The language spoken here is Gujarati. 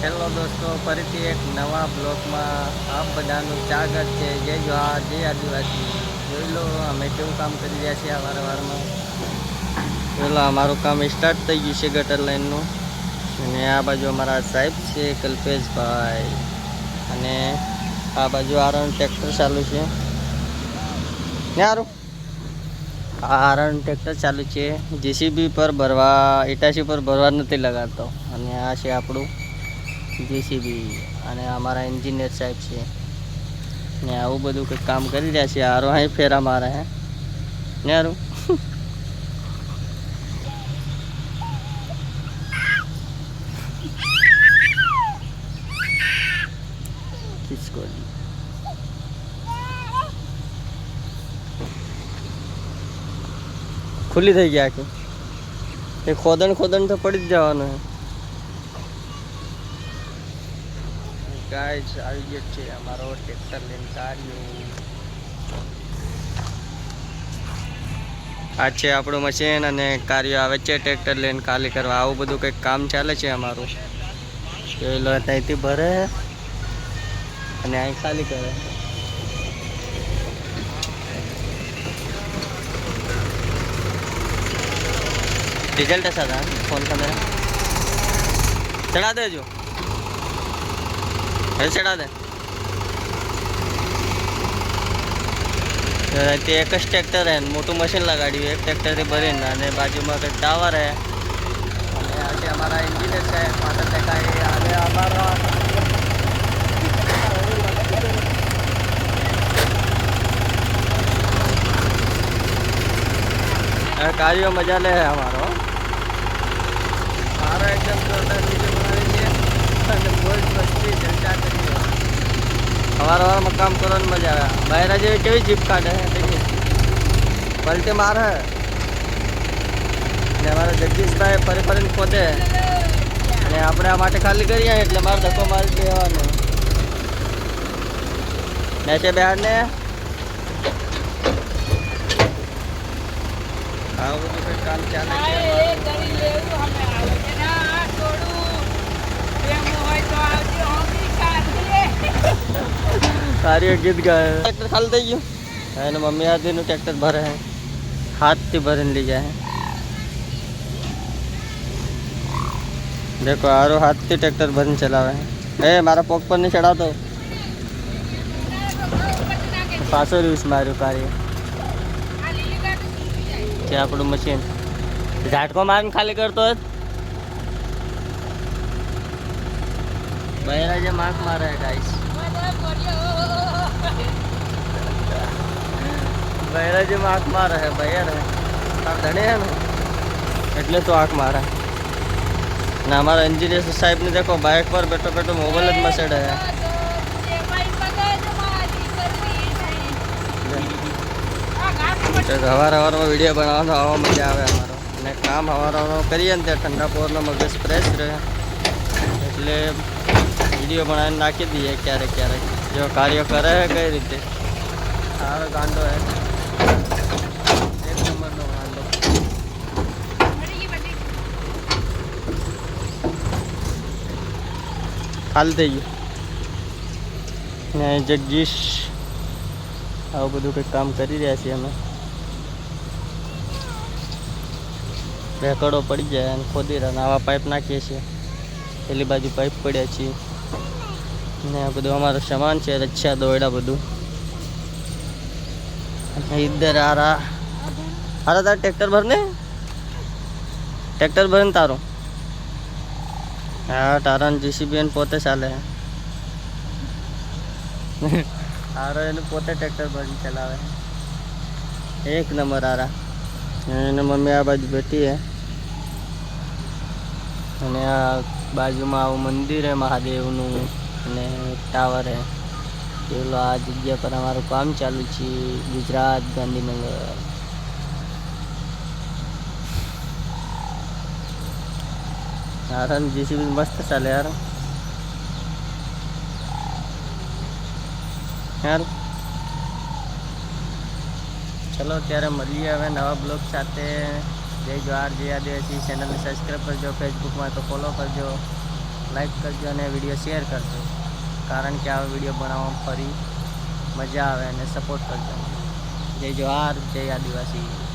હેલો દોસ્તો, ફરીથી એક નવા બ્લોકમાં આપ બધાનું સ્વાગત છે. જય જવાહર, જય આદિવાસી. જોઈ લો, અમે કેવું કામ કરી રહ્યા છીએ આ વારવારમાં જોઈ લો અમારું કામ સ્ટાર્ટ થઈ ગયું છે ગટર લાઈનનું અને આ બાજુ અમારા સાહેબ છે, કલ્પેશભાઈ. અને આ બાજુ આરણ ટ્રેક્ટર ચાલુ છે. આ આરણ ટ્રેક્ટર ચાલુ છે. જેસીબી પર ભરવા ઇટાસી પર ભરવા નથી લગાડતો. અને આ છે આપણું જેસીબી અને અમારા એન્જિનિયર સાહેબ છે. ને આવું બધું કંઈક કામ કરી રહ્યા છે આરો અહીં ફેરા મારે, હે? ને હારું. ખુલ્લી થઈ ગયા કે એ ખોદણ ખોદણ તો પડી જ જવાનું છે ગાઈસ આવી ગયો છે અમારો ટ્રેક્ટર લઈને કાર્યો આ છે આપણું મશીન અને કાર્ય આવે છે ટ્રેક્ટર લઈને ખાલી કરવા. આવું બધું કંઈક કામ ચાલે છે અમારું. એ ત્યાંથી ભરે અને અહીં ખાલી કરે. રિઝલ્ટ હશે ફોન કમેરા ચડા દેજો. રસડા તે એક જ ટ્રેક્ટર રહે મોટું મશીન લગાડ્યું. એક ટ્રેક્ટરથી ભરીને અને બાજુમાં કંઈક ટાવર હે અને આજે અમારા એન્જિનિયર છે માતા ટકા એ આજે અમારા કાર્યો મજા લે અમારો. મારો એકદમ અને મોજ મસ્તી કામ કરવાની મજા આવે. બહેરા જેવી કેવી જીપ કાઢે? પલટી મારે. ને અમારા જગદીશભાઈ ફરી ફરીને પોતે અને આપણે આ માટે ખાલી કરીએ એટલે મારે ધક્કો મારી દેવાનો. ને છે બહાર ને આવું બધું કંઈક કામ ચાલે સારી ગીત ગાય ટ્રેક્ટર ખાલી થઈ ગયું? એને મમ્મી હાથીનું ટ્રેક્ટર ભરે હે. હાથથી ભરીને લઈ જાય દેખો આરો હાથથી ટ્રેક્ટર ભરીને ચલાવે એ મારા પગ પર નહીં ચડાવતો. પાછો રીસ માર્યું કાર્ય છે આપણું મશીન ઝાટકો મારીને ખાલી કરતો જ બહેરા જે માર્ક મારે ગાઈસ બહેરા જે આંખ મારે હે બહેર હે તાર ધણે હે ને, એટલે તો આંખ મારે. ને અમારા એન્જિનિયર સાહેબ ને દેખો બાઇક પર બેઠો બેઠો મોબાઈલ જ મસેડે હે હવાર સવારમાં વીડિયો બનાવવાનો આવો મજા આવે અમારો. અને કામ હવાર હવાર કરીએ ને ત્યાં ઠંડા પોરનો મગજ ફ્રેશ રહે. એટલે વીડિયો બનાવીને નાખી દઈએ ક્યારેક ક્યારેક. જો કાર્ય કરે છે કઈ રીતે? સારો ગાંડો હે એક ખાલી થઈ ગયું. ને જગદીશ આવું બધું કંઈક કામ કરી રહ્યા છીએ અમે. રેકડો પડી જાય અને ખોદી રહ્યા આવા પાઇપ નાખીએ છીએ. પેલી બાજુ પાઇપ પડ્યા છીએ. ને આ બધું અમારો સામાન છે રચ્છા દોયડા બધું. ઇધર આરા આરા તાર ટ્રેક્ટર ભરને ટ્રેક્ટર ભરને તારું. હા તારા જીસીબી પોતે ચાલે. આરો એનું પોતે ટ્રેક્ટર ભરી ચલાવે. એક નંબર આરા એને મમ્મી આ બાજુ બેઠી હે. અને આ બાજુમાં આવું મંદિર હે મહાદેવનું. અને ટાવર હે. પેલો આ જગ્યા પર અમારું કામ ચાલુ છે, ગુજરાત ગાંધીનગર. હારણ જીસીબી મસ્ત ચાલે યાર યાર ચલો ત્યારે મળીએ હવે નવા બ્લોગ સાથે. જય આર જય આદિવાસી. ચેનલને સબસ્ક્રાઈબ કરજો ફેસબુકમાં તો ફોલો કરજો. લાઈક કરજો અને વીડિયો શેર કરજો. કારણ કે આવા વીડિયો બનાવવામાં ફરી મજા આવે અને સપોર્ટ કરજો. જય જોહાર જય આદિવાસી.